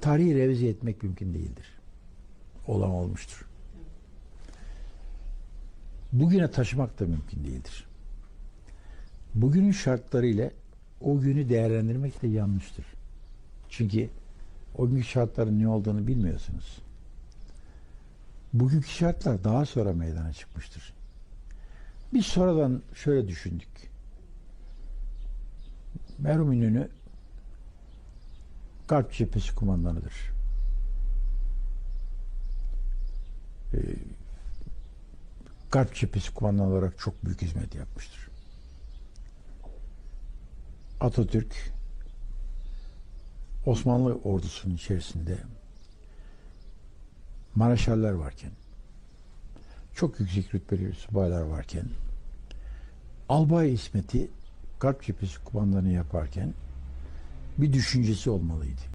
tarihi revize etmek mümkün değildir. Olan olmuştur. Bugüne taşımak da mümkün değildir. Bugünün şartlarıyla o günü değerlendirmek de yanlıştır. Çünkü o günkü şartların ne olduğunu bilmiyorsunuz. Bugünkü şartlar daha sonra meydana çıkmıştır. Biz sonradan şöyle düşündük. Merhum İnönü Garp Cephesi kumandanıdır. Ee, Cephesi kumandanı olarak çok büyük hizmet yapmıştır. Atatürk Osmanlı ordusunun içerisinde Maraşaller varken çok yüksek rütbeli subaylar varken Albay İsmet'i Garp Cephesi kumandanı yaparken bir düşüncesi olmalıydı.